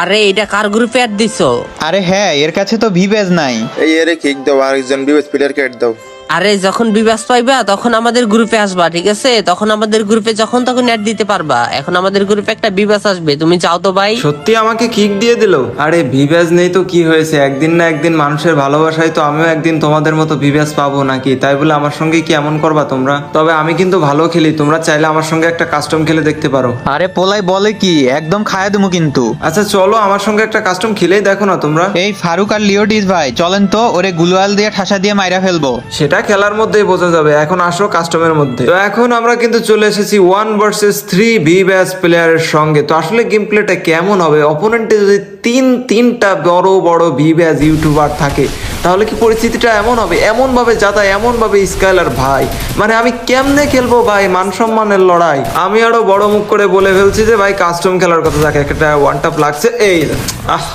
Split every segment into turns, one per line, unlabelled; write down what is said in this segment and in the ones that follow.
আরে এটা কার গ্রুপে অ্যাড দিছো?
আরে হ্যাঁ এর কাছে তো ভিভেজ নাই।
এই এরে কিক দাও আরেকজন বিবেচ প্লেয়ারকে অ্যাড দাও।
আরে যখন বিবাস পাইবা তখন আমাদের গ্রুপে আসবা ঠিক আছে? তখন আমাদের গ্রুপে যখন তখন অ্যাড দিতে পারবা। এখন আমাদের গ্রুপে একটা বিবাস আসবে। তুমি চাও তো ভাই?
সত্যি আমাকে কিক দিয়ে দিল? আরে ভিভ্যাস নেই তো কি হয়েছে? একদিন না একদিন মানুষের ভালোবাসায় তো আমিও একদিন তোমাদের মতো ভিভ্যাস পাবো নাকি? তাই বলে আমার সঙ্গে কি এমন করবা তোমরা? তবে আমি কিন্তু ভালো খেলি। তোমরা চাইলে আমার সঙ্গে একটা কাস্টম খেলে দেখতে পারো।
আরে পোলাই বলে কি? একদম খায়া দেবো কিন্তু।
আচ্ছা চলো আমার সঙ্গে একটা কাস্টম খেলেই দেখো না তোমরা।
এই ফারুক আর লিওডিস ভাই চলেন তো ওরে গুলওয়াল দিয়ে ঠাসা দিয়ে মাইরা ফেলব।
সেটা খেলার মধ্যেই বোঝা যাবে, এখন আসো কাস্টমের মধ্যে। তো এখন আমরা কিন্তু চলে এসেছি ওয়ান ভার্সেস থ্রি বি ব্যাস প্লেয়ারের সঙ্গে। তো আসলে গেম প্লেটা কেমন হবে? অপোনেন্টে যদি তিন, তিনটা বড় বড় ভি ব্যাস ইউটিউবার থাকে। তাহলে কি পরিস্থিতিটা এমন হবে? এমনভাবে যাতা এমন ভাবে স্কাইলার ভাই। মানে আমি কেমনে খেলব ভাই? মান সম্মানের লড়াই। আমি আরও বড় মুখ করে বলে ফেলছি যে, ভাই কাস্টম খেলার কথা থাকে একটা ওয়ান টাপ লাগছে। এই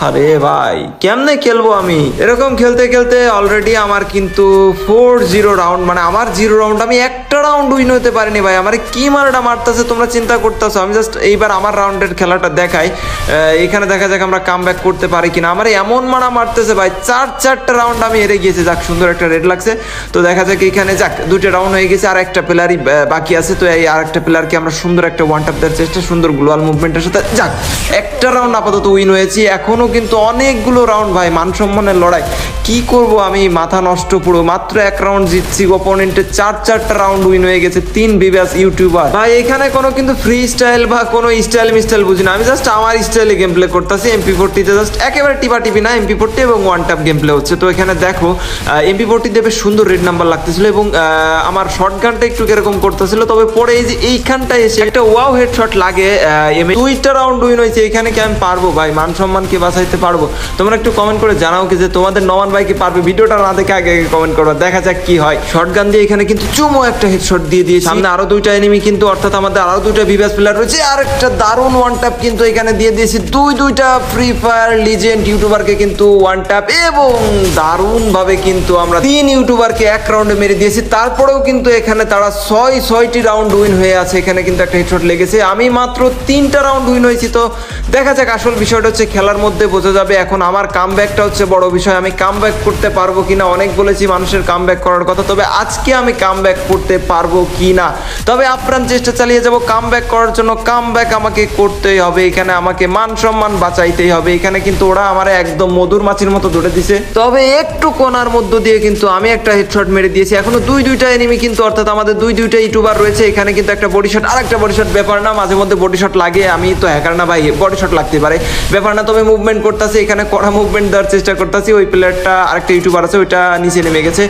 আরে ভাই, কেমনে খেলব আমি? এরকম খেলতে খেলতে অলরেডি আমার কিন্তু ফোর জিরো রাউন্ড মানে আমার জিরো রাউন্ড আমি একটা রাউন্ড উইন হতে পারিনি ভাই। আমার কি মারাটা মারতেছে তোমরা চিন্তা করতেছো? আমি জাস্ট এইবার আমার রাউন্ডের খেলাটা দেখাই। এখানে দেখা যাক আমরা কাম করতে পারি কিনা? আমার এমন মারা মারতেছে ভাই, চার, চারটা রাউন্ড আমি হেরে গিয়েছি। যাক, সুন্দর একটা রেড লাগছে। তো দেখা যাক এখানে, যাক দুটো রাউন্ড হয়ে গেছে আর একটা প্লেয়ারই বাকি আছে। তো এই আর একটা প্লেয়ারকে আমরা সুন্দর একটা ওয়ান টাপ দেওয়ার চেষ্টা, সুন্দর গ্লোয়াল মুভমেন্টের সাথে। যাক, একটা রাউন্ড আপাতত উইন হয়েছি। এখনও কিন্তু অনেকগুলো রাউন্ড ভাই মান সম্মানের লড়াই। কি করব আমি? মাথা নষ্ট পুরো। মাত্র এক রাউন্ড জিতছি অপোনেন্টের চার, চারটা রাউন্ড উইন হয়ে গেছে। তিন বিবাস ইউটিউবার ভাই, এখানে কোনো কিন্তু ফ্রি স্টাইল বা কোনো স্টাইল মিস্টাইল বুঝি না। আমি জাস্ট আমার স্টাইলে গেম প্লে করতেছি এমপি ফোরটিতে জাস্ট একেবারে টিপা টিপি না এমপি ফোরটি এবং ওয়ান টাপ গেম প্লে হচ্ছে। তো এখানে দেখো এমপি ফোরটিতে বেশ সুন্দর রেড নাম্বার লাগতেছিল এবং আমার শর্ট গানটা একটু কীরকম করতেছিল তবে পরে এই যে এইখানটায় এসে একটা ওয়াও হেডশট লাগে আহ, এম দুইটা রাউন্ড উইন হয়েছে এখানে কি আমি পারব ভাই? মান সম্মান কি বাঁচাইতে পারব? তোমরা একটু কমেন্ট করে জানাও কি যে তোমাদের নমান ভাই কি পারবে? ভিডিওটা না দেখে আগে আগে কমেন্ট করো দেখা যাক কি হয়। শর্ট গান দিয়ে এখানে কিন্তু চুমো একটা হেডশট দিয়ে দিয়েছে। সামনে আরও দুইটা এনিমি কিন্তু অর্থাৎ আমাদের আরও দুইটা বিভাস প্লেয়ার রয়েছে। আর একটা দারুণ ওয়ান ট্যাপ কিন্তু এখানে দিয়ে দিয়েছি। দুই দুইটা ফ্রি ফায়ার লিজেন্ড ইউটিউবারকে কিন্তু ওয়ান ট্যাপ এবং দারুণ ভাবে কিন্তু আমরা তিন ইউটিউবারকে এক রাউন্ডে মেরে দিয়েছি। তারপরেও কিন্তু এখানে তারা ছয়, ছয়টি রাউন্ড উইন হয়ে আছে। এখানে কিন্তু একটা হেডশট লেগেছে। আমি মাত্র তিনটা রাউন্ড উইন হয়েছি। তো দেখা যাক, আসল বিষয়টা হচ্ছে খেলার মধ্যে বোঝা যাবে। এখন আমার কাম হচ্ছে বড় বিষয়। আমি কাম করতে পারব কিনা? অনেক বলেছি মানুষের কাম করার কথা। তবে আজকে আমি কাম করতে পারব কিনা? তবে আপ্রাণ চেষ্টা চালিয়ে যাব। কাম করার জন্য কাম আমাকে করতেই হবে। এখানে আমাকে মান সম্মান বাঁচাইতেই হবে। এখানে কিন্তু ওরা আমার একদম মধুর মাছির মতো ধরে দিছে। তবে একটু কোনার মধ্য দিয়ে কিন্তু আমি একটা হেডশট মেরে দিয়েছি। এখনও দুই দুইটা এনিমি কিন্তু অর্থাৎ আমাদের দুই দুইটা ইউটিউবার রয়েছে। এখানে কিন্তু একটা বডি শট আর একটা বডি শট ব্যাপার না, মাঝে মধ্যে বডি শট লাগে। আমি তো হ্যাকার না ভাই বডি শট লাগতে পারে। ব্যাপার না, তবে মুভমেন্ট করতেছি, এখানে কড়া মুভমেন্ট দেওয়ার চেষ্টা করতেছি। ওই প্লেয়ারটা আরেকটা ইউটিউবার আছে, ওইটা নিচে নেমে গেছে।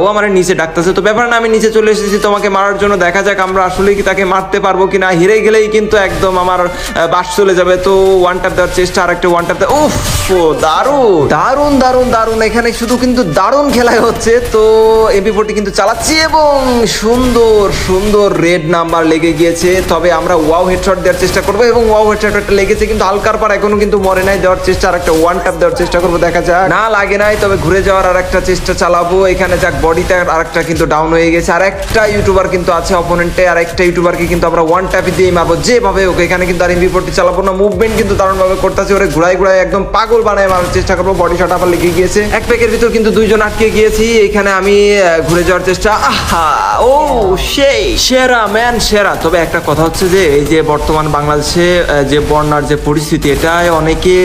ও আমার নিচে ডাকতেছে। তো ব্যাপার না, আমি নিচে চলে এসেছি, তোমাকে মারার জন্য দেখা যাক আমরা আসলে কি তাকে মারতে পারব কিনা। হেরে গেলেই কিন্তু একদম আমার বাস চলে যাবে। তো ওয়ান টাপ দেওয়ার চেষ্টা আর একটা ওয়ান উফ দারুণ। দারুণ দারুণ দারুণ। এখানে শুধু কিন্তু দারুণ খেলাই হচ্ছে, তো এমপি ফোরটি কিন্তু চালাচ্ছি এবং সুন্দর সুন্দর রেড নাম্বার লেগে গিয়েছে। তবে আমরা ওয়াও হেডশট দেওয়ার চেষ্টা করব এবং ওয়াও হেডশট একটা লেগেছে, কিন্তু হালকার পর এখনও কিন্তু মরে নাই। দেওয়ার চেষ্টা, আর একটা ওয়ান টাপ দেওয়ার চেষ্টা করব, দেখা যাক। না লাগে নাই, তবে ঘুরে যাওয়ার আর একটা চেষ্টা চালাবো। এখানে যাক বডিতে আর একটা কিন্তু ডাউন হয়ে গেছে। আর একটা ইউটিউবার কিন্তু আছে অপোনেন্টে আর একটা ইউটিউবারকে কিন্তু আমরা ওয়ান ট্যাপে দিয়ে মারবো। যেভাবে ওকে এখানে কিন্তু আর এমপি ফোরটি চালাবো না। মুভমেন্ট কিন্তু দারুণভাবে করতেছে ওরে ঘুরাই ঘুরাই একদম পাগল বানায় মারার চেষ্টা করব বডি শট আবার লেগে গিয়েছে। এক প্যাকের ভিতর কিন্তু দুইজন আটকে গিয়েছি, এখানে আমি ঘুরে যাওয়ার চেষ্টা। আহা! ও, সেই! সেরা ম্যান সেরা। তবে একটা কথা হচ্ছে যে, এই যে বর্তমান বাংলাদেশে যে বন্যার যে পরিস্থিতি, এটায় অনেকে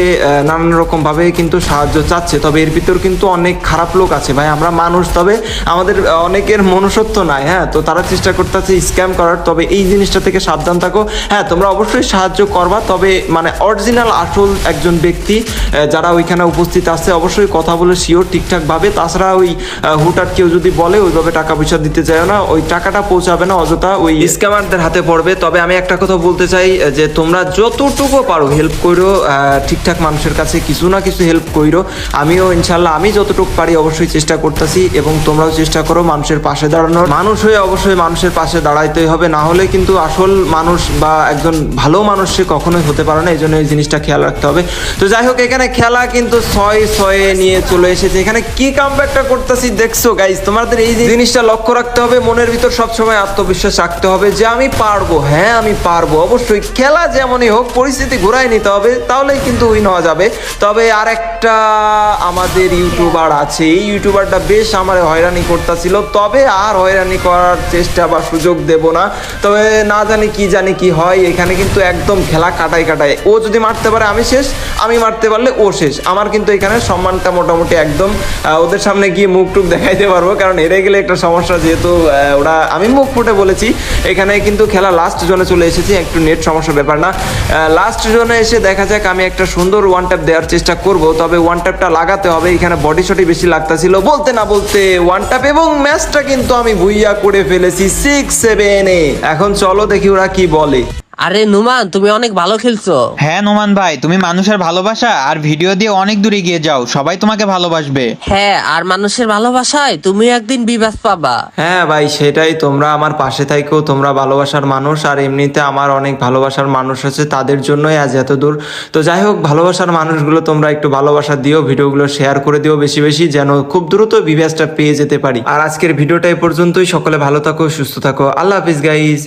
নানান রকম ভাবে কিন্তু সাহায্য চাচ্ছে। তবে এর ভিতর কিন্তু অনেক খারাপ লোক আছে। ভাই, আমরা মানুষ, তবে আমাদের অনেকের মনুষ্যত্ব নাই হ্যাঁ? তো তারা চেষ্টা করতেছে স্ক্যাম করার, তবে এই জিনিসটা থেকে সাবধান থাকো। হ্যাঁ তোমরা অবশ্যই সাহায্য করবা, তবে মানে অরিজিনাল আসল একজন ব্যক্তি যারা ওইখানে উপস্থিত আছে, অবশ্যই কথা বলে শিওর ঠিকঠাকভাবে। তাছাড়া ওই হুটহাট কেউ যদি বলে, ওইভাবে টাকা পয়সা দিতে চায় না। ওই টাকাটা পৌঁছাবে না, অযথা ওই স্ক্যামারদের হাতে পড়বে। তবে আমি একটা কথা বলতে চাই যে তোমরা যতটুকু পারো হেল্প করো ঠিকঠাক মানুষের কাছে কিছু না কিছু হেল্প করো আমিও ইনশাল্লাহ, আমি যতটুকু পারি অবশ্যই চেষ্টা করতেছি এবং তোমরাও চেষ্টা করো মানুষের পাশে দাঁড়ানোর। মানুষ হয়ে অবশ্যই মানুষের পাশে দাঁড়াইতেই হবে। না হলে কিন্তু আসল মানুষ বা একজন ভালো মানুষ সে কখনোই হতে পারে না। এই জন্য এই জিনিসটা খেয়াল রাখতে হবে। তো যাই হোক, এখানে খেলা কিন্তু ছয় ছয়ে নিয়ে চলে এসেছে। এখানে কি কামব্যাকটা করতেছি দেখছ গাইজ তোমাদের এই জিনিসটা লক্ষ্য রাখতে হবে, মনের ভিতর সবসময় আত্মবিশ্বাস রাখতে হবে যে আমি পারব। হ্যাঁ আমি পারব, অবশ্যই। খেলা যেমনই হোক, পরিস্থিতি ঘুরাই নিতে হবে, তাহলেই কিন্তু উইন হওয়া যাবে। তবে আর একটা আমাদের ইউটিউবার আছে। এই ইউটিউবারটা বেশ আমার হয়রানি করতেছিল। তবে আর হয়রানি করার চেষ্টা বা সুযোগ দেব না। তবে না জানি কি জানি কি হয়। এখানে কিন্তু একদম খেলা কাটাই কাটায়। ও যদি মারতে পারে, আমি শেষ। আমি মারতে পারলে ও শেষ। আমার কিন্তু এখানে সম্মানটা মোটামুটি একদম ওদের সামনে গিয়ে মুখ টুক দেখাইতে পারব, কারণ হেরে গেলে একটা সমস্যা যেহেতু ওরা, আমি মুখ ফুটে বলেছি, এখানে কিন্তু খেলা লাস্ট জোনে চলে এসেছি, একটু নেট সমস্যা ব্যাপার না। লাস্ট জোনে এসে দেখা যাক আমি একটা সুন্দর ওয়ান ট্যাপ দেওয়ার চেষ্টা করব, তবে ওয়ান ট্যাপটা লাগাতে হবে, এখানে বডি শটি বেশি লাগতাছিল। বলতে না বলতে ওয়ান ট্যাপ এবং ম্যাচটা কিন্তু আমি ভুইয়া করে ফেলেছি সিক্স সেভেনে এখন চলো দেখি ওরা কি বলে।
আরে নুমান তুমি অনেক ভালো খেলছো।
হ্যাঁ নোমান ভাই তুমি মানুষের ভালোবাসা আর ভিডিও দিয়ে অনেক দূরে গিয়ে যাও সবাই তোমাকে ভালোবাসবে।
হ্যাঁ আর মানুষের ভালোবাসায় তুমি একদিন বিবাস পাবা।
হ্যাঁ ভাই সেটাই তোমরা আমার পাশে থাকো তোমরা ভালোবাসার মানুষ আর এমনিতে আমার অনেক ভালোবাসার মানুষ আছে তাদের জন্যই আজ এত দূর। তো যাই হোক ভালোবাসার মানুষগুলো তোমরা একটু ভালোবাসা দিও ভিডিওগুলো শেয়ার করে দিও বেশি বেশি যেন খুব দ্রুত বিভাসটা পেয়ে যেতে পারি। আর আজকের ভিডিওটা এই পর্যন্তই সকলে ভালো থাকো সুস্থ থাকো আল্লাহ হাফিজ গাইজ